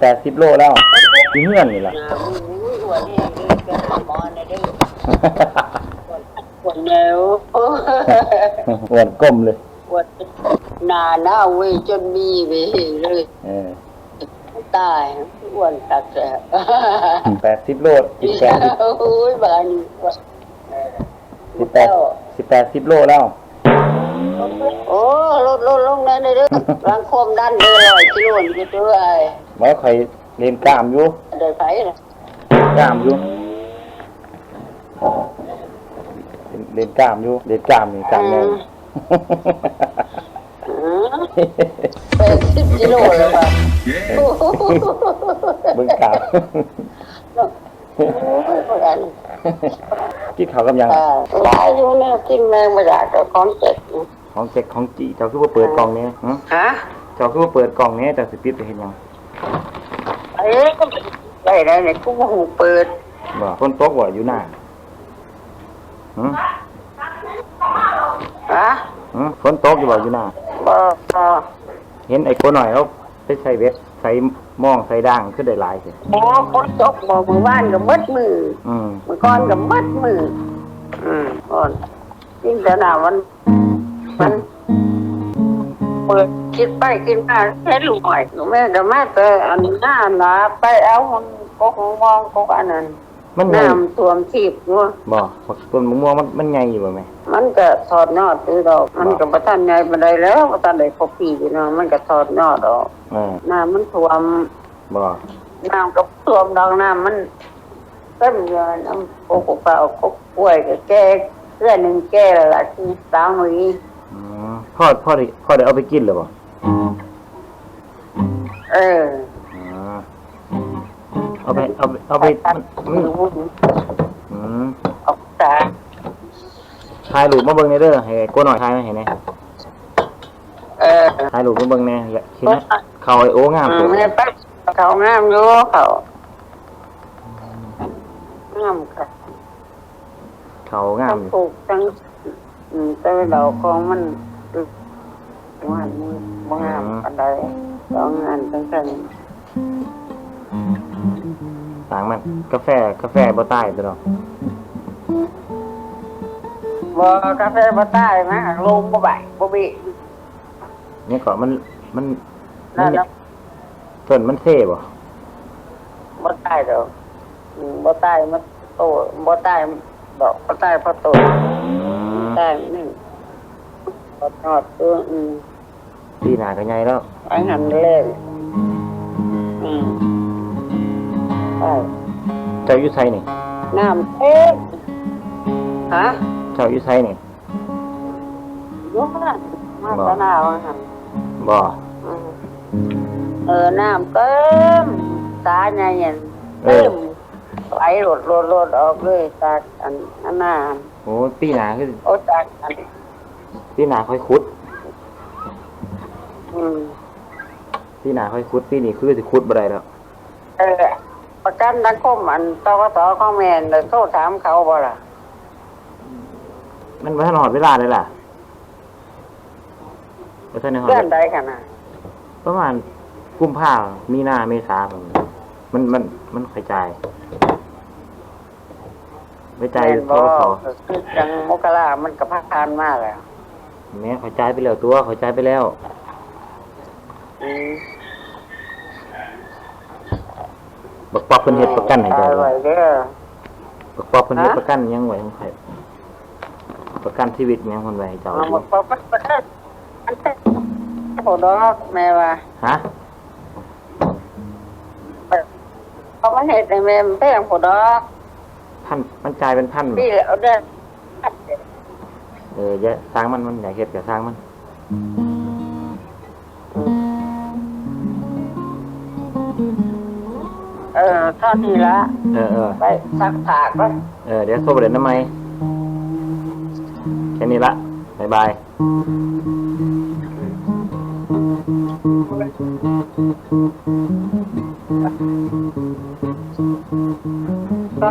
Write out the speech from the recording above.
แปดสิบโลแล้วที่เงื่อนนี่แหละหนามือหัวนี่เลยจะหาหมอนะเด้อปวดแนวโอ้อ้วนก้มเลยปวดหนาหน้าเว้ยจนมีไปเลยเออตายอ้วนตักแสบแปดสิบโลอีกแปดโอ้ยบ้านสิบแปดสิบแปดสิบโลแล้วโอ้ลดลดลงนั่นเลยเด้อรังคมด้านเด้อร้อยกิโลนี่ก็ด้วย หมอคอยเรียนกล้ามอยู่ได้ไผน่ะกล้ามอยู่เรียนกล้ามอยู่เรียนกล้ามนี่กล้ามใหญ่อืมเป็นสิบกิโลเลยป่ะโอ้โหเบิ่งกล้ามโอ้ยพวกนั้นกินข้าวกับหยังอ่าหลายอยู่เนี่ยกินแมงมาจากเจ้าของเจ็ดของเจ็กของจีเจ้าคือว่าเปิดกล่องนี้หึฮะเจ้าคือว่าเปิดกล่องนี้เจ้าสิปิดไปเห็นยัง เอ้ยก็ได้ได้เนี่ยกูบ่หูเปิดบ่คนตกบ่อยู่หน้าหึฮะหึฝนตกอยู่บ่อยู่หน้าบ่บ่เห็นไอ้โกหน่อยเขาไปใส่เวทใส่หมองใส่ด่างขึ้นได้หลายสิโอ้คนตกบ่มือบ้านก็มัดมืออืมมือก่อนก็มัดมืออืมก่อนกินแต่หน้ามันมันเปิด คิดไปกินมาแค่ลูกหน่อยแม่ก็มาแต่อันหน้าหลาไปเอามันกกมองกกอันนั้นมันใหญ่น้ำท่วมทีบอยู่บ่บักต้นมะม่วงมันมันใหญ่อยู่บ่แม่มันก็ถอดยอดซื้อดอก มันก็บ่ทันใหญ่ปานใดแล้วบ่ทันได้ครบปีอยู่เนาะมันก็ถอดยอดออกเออน้ำมันท่วมบ่น้ำก็ท่วมดอกน้ำมันเต็มอยู่น้ำโกกเปล่ากกป่วยก็แก่เพื่อนหนึงแก่แล้วล่ะที่สาวมืออืมพ่อพ่อได้พ่อได้เอาไปกินหรือบ่ เอออ๋อเอาไปเอาไปเอาไปตัดมันมืมันอวุ้นอืมออกตาถ่ายรูปมาเบิ่งในเด้อให้โกหน่อยถ่ายมาให้แหน่เออถ่ายรูปมาเบิ่งแหน่และทีนะเขาไอ้โอ้งามอืตัมวแม่ปั๊บเขางามอยู่เขางามค่ะเขางามทั้งปลูกทั้งอืมแต่ดอกของมันว่ามัน บ่งามปานใดดอกงานทั้งทั้งต่างมัน กาแฟกาแฟบ่ใต้ตัวเนาะบ่กาแฟบ่ตายนะลงบ่ใบบ่บิเนี่ยก่อนมันมันมันั่นนแล้วต้นมันเซ่บ่บ่ตายดอกอืมบ่ตายมันโตบ่ตายดอกบ่ตายเพราะโต อืมตายนี่บ่ทอดตัวอืม ปีหน้าก็ใหญ่แล้วไอ้หันเลยอืมใช่เจ้าอยู่ไสนี่ น้ำเต็มฮะเจ้าอยู่ไสนี่ ยกมามาตะหนาวหันบ่อืมเออ น้ำเต็มตาใหญ่เห็นเอเต็อมไหลหลดหลดหลดออกเลยจากอันอันหน้าโอ้ปีหน้าคือโอ้จากอัน ปีหน้าค่อยขุด อืมปีหน้าค่อยขุดปีนี้คือสิขุดบ่ได้แล้วเออประกันสังคมอันตกสของแม่นเดี๋ยวโทรถามเขาบ่ล่ะ มันบ่ทันหอดเวลาเลยล่ะบ่ทันได้หอดเพื่อนใดกันนะประมาณกุมภามีนาเมษาผมมันมันมันกระจายกระจายแม่นทบ่กสคือจังมกรามันก็พักทานมากแล้วแม่กระจายไปแล้วตัวกระจายไปแล้วอืม บักป๊อบเพิ่นเฮ็ดประกันให้เจ้าตายด้วไว้ยเด้อบักป๊อบเพิ่นเฮ็ดฮะประกันหยังไว้ของใครประกันชีวิตหยังเพิ่นไว้ให้เจ้าเอาอหมยู่ดพอปัดปัดอันเต้โหดอกแม่ว่าฮะเขามาเฮ็ดให้แม่มันแพงโหดอกพันมันจ่ายเป็นพันพี่เอาเด้อเอออย่าสร้างมันมันอยากเฮ็ดก็สร้างมัน ออเท่านี้ละเออเออไปซักผ้าก่อนเออเดี๋ยวโทรไปเล่นน้ำไหมแค่นี้ละบ๊ายบายก็